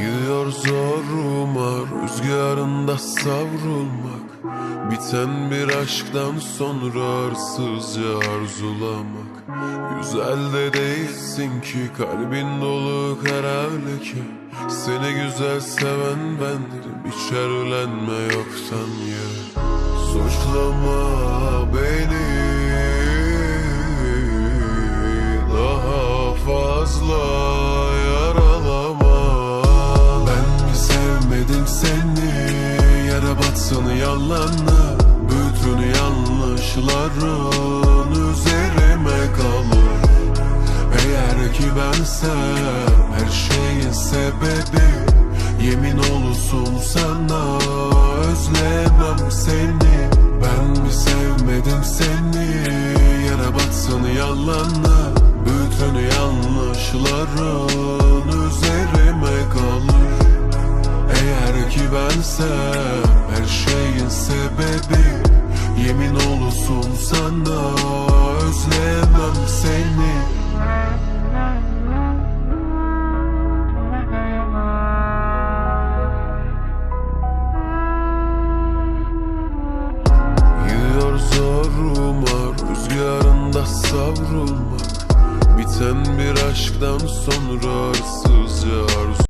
Yığıyor zoruma rüzgarında savrulmak Biten bir aşktan sonra arsızca arzulamak. Güzel de değilsin ki kalbin dolu kara leke. Seni güzel seven bendim hiç erlenme yoktan yere Suçlama beni daha fazla Batsın yalanla Bütün yanlışların üzerime kalır. Eğer ki bensem her şeyin sebebi Yemin olsun sana özlemem seni. Ben mi sevmedim seni? Yara batsın yalanla Bütün yanlışların ki bensem her şeyin sebebi. Yemin olsun sana özlemem seni. Yığıyor zoruma rüzgarında savrulmak Biten bir aşktan sonra arsızca arzu